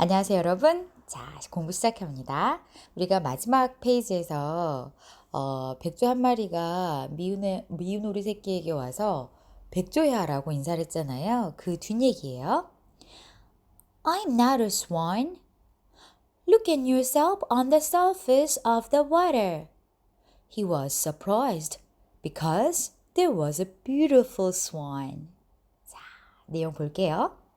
안녕하세요, 여러분. 자, 공부 시작합니다. 우리가 마지막 페이지에서 어, 백조 한 마리가 미운, 애, 미운 오리 새끼에게 와서 백조야라고 인사를 했잖아요. 그 뒷얘기예요. I'm not a swan. Look at yourself on the surface of the water. He was surprised because there was a beautiful swan. 자, 내용 볼게요.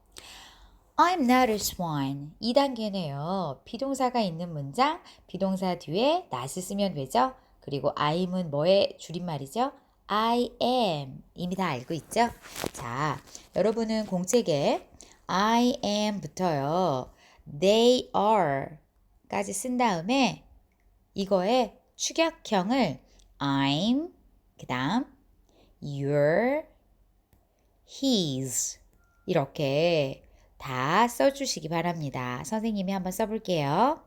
I'm not a swan. 2단계네요. 비동사가 있는 문장, 비동사 뒤에 not을 쓰면 되죠. 그리고 I'은 뭐의 줄임말이죠? I am. 이미 다 알고 있죠? 자, 여러분은 공책에 I am부터요. They are 까지 쓴 다음에 이거의 축약형을 I'm, 그 다음 your, his 이렇게 다 써주시기 바랍니다. 선생님이 한번 써볼게요.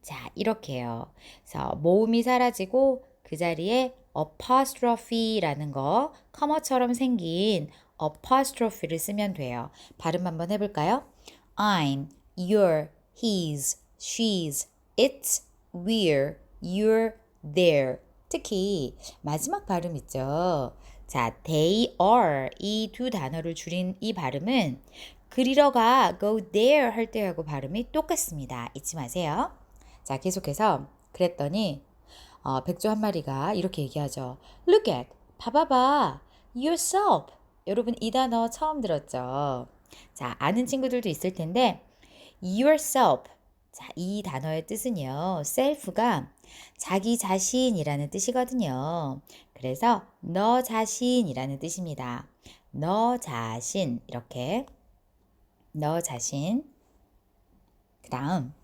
자, 이렇게요. 그래서 모음이 사라지고 그 자리에 apostrophe라는 거, 커머처럼 생긴 apostrophe를 쓰면 돼요. 발음 한번 해볼까요? I'm, your, his, she's, it's, we're, you're, there. 특히 마지막 발음 있죠. 자, they are 이 두 단어를 줄인 이 발음은 그리러 가 go there 할 때하고 발음이 똑같습니다. 잊지 마세요. 자, 계속해서 그랬더니 어, 백조 한 마리가 이렇게 얘기하죠. Look at 봐봐봐 yourself. 여러분 이 단어 처음 들었죠? 자, 아는 친구들도 있을 텐데 yourself. 자, 이 단어의 뜻은요. self가 자기 자신이라는 뜻이거든요. 그래서 너 자신이라는 뜻입니다. 너 자신 이렇게 너 자신. 그 다음,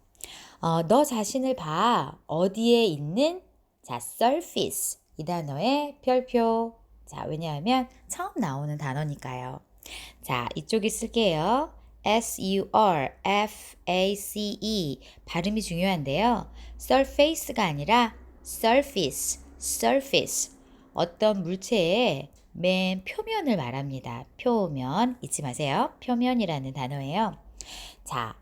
어, 너 자신을 봐. 어디에 있는? 자, surface. 이 단어의 별표. 자, 왜냐하면 처음 나오는 단어니까요. 자, 이쪽에 쓸게요. S-U-R-F-A-C-E. 발음이 중요한데요. surface가 아니라 surface, surface. 어떤 물체의 맨 표면을 말합니다. 표면 잊지 마세요. 표면이라는 단어예요. 자,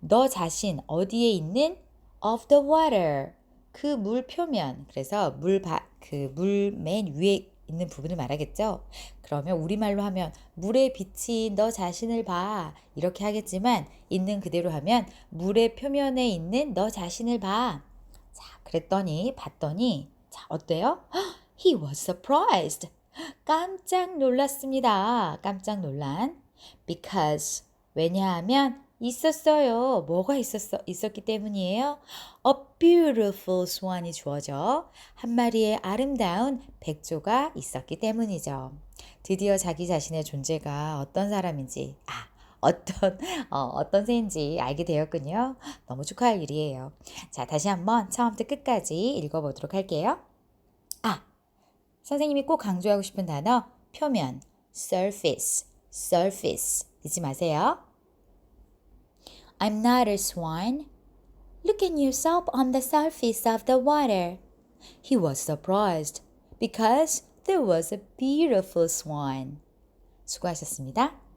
너 자신 어디에 있는 of the water 그 물 표면 그래서 물그물 맨 위에 있는 부분을 말하겠죠. 그러면 우리말로 하면 물에 비친 너 자신을 봐 이렇게 하겠지만 있는 그대로 하면 물의 표면에 있는 너 자신을 봐. 자, 그랬더니 봤더니 자 어때요? He was surprised. 깜짝 놀랐습니다. 깜짝 놀란. Because 왜냐하면 있었어요. 뭐가 있었어 있었기 때문이에요. A beautiful swan이 주어져 한 마리의 아름다운 백조가 있었기 때문이죠. 드디어 자기 자신의 존재가 어떤 사람인지 아 어떤 어, 어떤 새인지 알게 되었군요. 너무 축하할 일이에요. 자 다시 한번 처음부터 끝까지 읽어보도록 할게요. 아 선생님이 꼭 강조하고 싶은 단어 표면 surface surface 잊지 마세요. I'm not a swan. Look at yourself on the surface of the water. He was surprised because there was a beautiful swan. 수고하셨습니다.